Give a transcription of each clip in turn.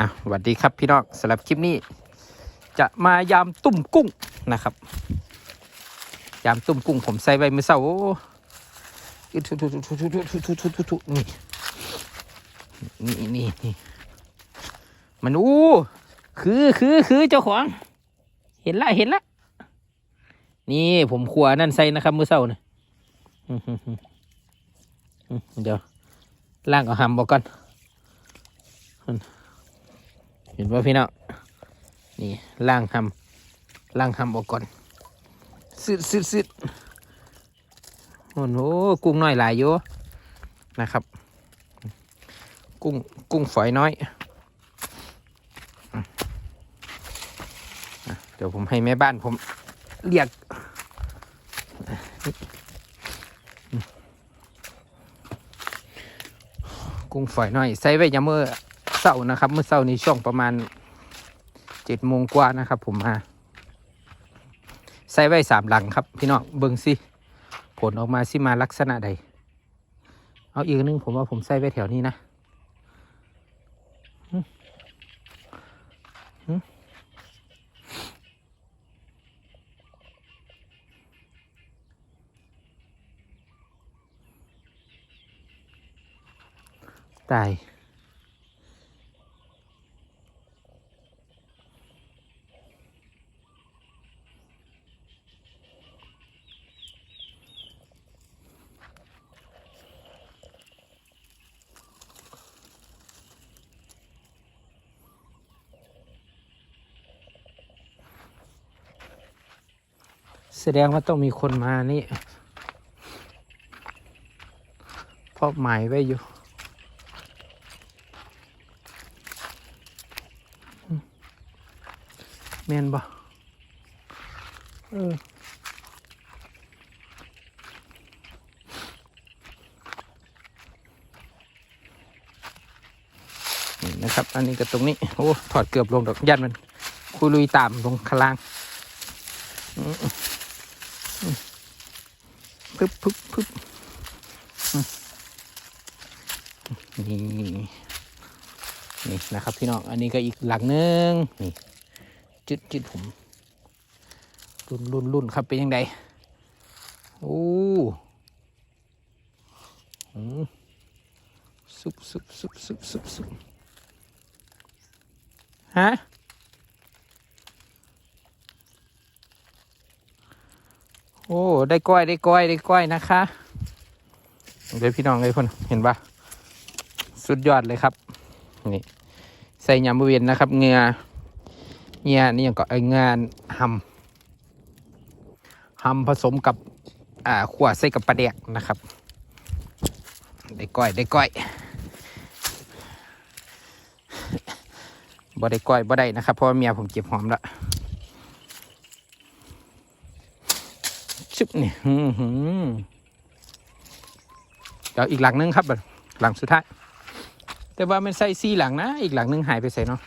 อะสวัสดีครับพี่น้องสำหรับคลิปนี้ จะมายามตุ่มกุ้งนะครับ ยามตุ่มกุ้งผมใส่ใบมือเสาอิทุทุทุทุทุทุทุทุทุทุนี่นี่นี่นี่มันอู้คือคือคือเจ้าของ เห็นละเห็นละนี่ผมขัวนั่นใส่นะครับมือเสาเนี่ยเดี๋ยวล่างเอาหำบอกก่อน ห็นว่าพี่น้องนี่ล่างทำล่างทำออกก่อนซึดซึดซึดโอ้โหกุ้งน้อยหลายอยู่นะครับ กุ้งกุ้งฝอยน้อยอเดี๋ยวผมให้แม่บ้านผมเรียกกุ้งฝอยน้อย ใส่ไว้ยามเมื่อ เสาร์นะครับ เมื่อเสาร์นี้ช่วงประมาณเจ็ดโมงกว่านะครับ ผมมาใส่ไว้สามหลังครับ พี่น้องเบิ่งสิผลออกมาสิมาลักษณะใด เอาอีกนึงผมว่าผมใส่ไว้แถวนี้นะตาย แสดงว่าต้องมีคนมานี่เพราะหมายไว้อยู่อืมแมนบ่เออนี่นะครับ อันนี้ก็ตรงนี้ โอ้ ถอดเกือบลงดอกยันมัน คุยลุยตามลงข้างล่าง ปึ๊บปึ๊บปึ๊บนี่นี่นะครับพี่น้องอันนี้ก็อีกหลังหนึงนี่จุดจุดผมรุ่นรุ่นรุ่นครับเป็นยังไงโอ้ซุบซุบซุบซุบซุบซุบฮะ โอ้ ได้ก้อยได้ก้อยได้ก้อยนะคะเดี๋ยวพี่น้องเลยคนเห็นปะสุดยอดเลยครับ นี่ใส่ยำบริเวณนะครับ เงือเงียนี่ยังก็ไองานหำหำผสมกับอ่าขวดใส่กับปลาแดกนะครับ ได้ก้อยได้ก้อยบ่ได้ก้อยบ่ได้นะครับเพราะว่าเมียผมเก็บหอมแล้ว ชุบนี่อื้อหือเดี๋ยวอีกหลังนึงครับหลังสุดท้ายแต่ว่ามันใส่ซีหลังนะ อีกหลังนึงหายไปใส่เนาะ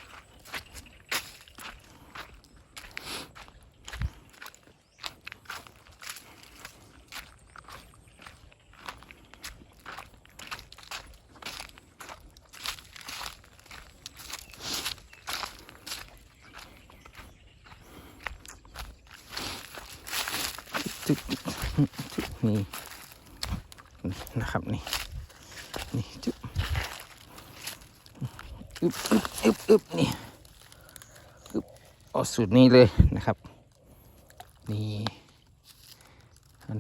นี่นี่นะครับนี่นี่จุ๊บอึบอึบอึบอึบนี่อึบเอาสูตรนี้เลยนะครับ นี่อัน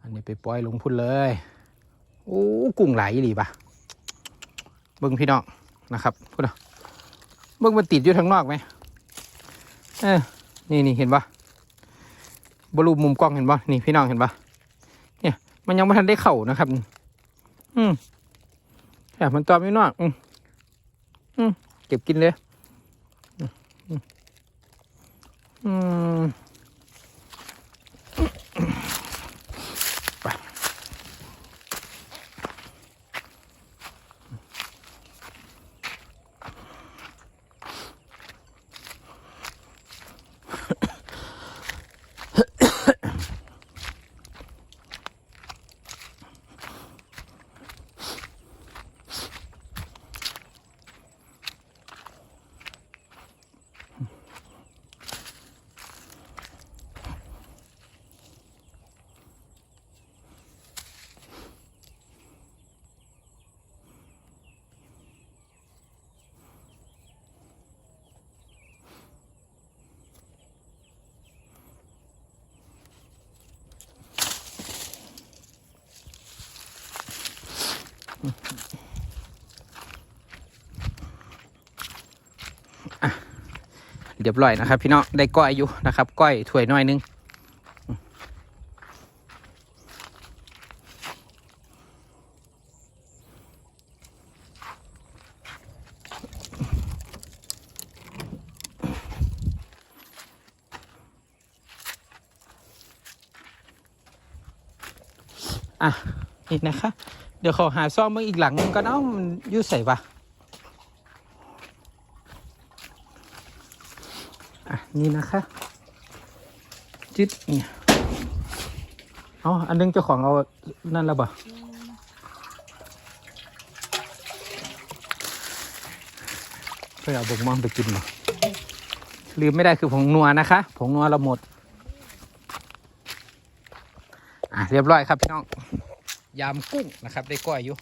อันนี้ไปปล่อยลงพุ่นเลยโอ้กุ้งไหลายอีหลีปะเบิ้งพี่น้องนะครับพุ่นเบิ้งมันติดอยู่ทางนอกไหมเออนี่นี่เห็นปะ บรูมุมกล้องเห็นปะนี่พี่น้องเห็นปะเนี่ย มันยังไม่ทันได้เข่านะครับ อืมแอบมันตอมอยู่นอกอืมอืมเก็บกินเลย อืม เรียบร้อยนะครับ พี่น้องได้ก้อยอยู่นะครับ ก้อยถ้วยน้อยนึงอะนี่นะคะ เดี๋ยวขอหาซ่อมมืออีกหลังนึงก็เนาะมันยุ่ใส่ปะอะ นี่นะคะจิตนี่เอาอันนึงเจ้าของเอา นั่นแล้วปะเพื่อเอาบกมองไปกินมาลืมไม่ได้คือผงนัวนะคะ ผงนัวเราหมด อะ เรียบร้อยครับพี่น้อง ยำกุ้งนะครับ ได้ก้อยอยู่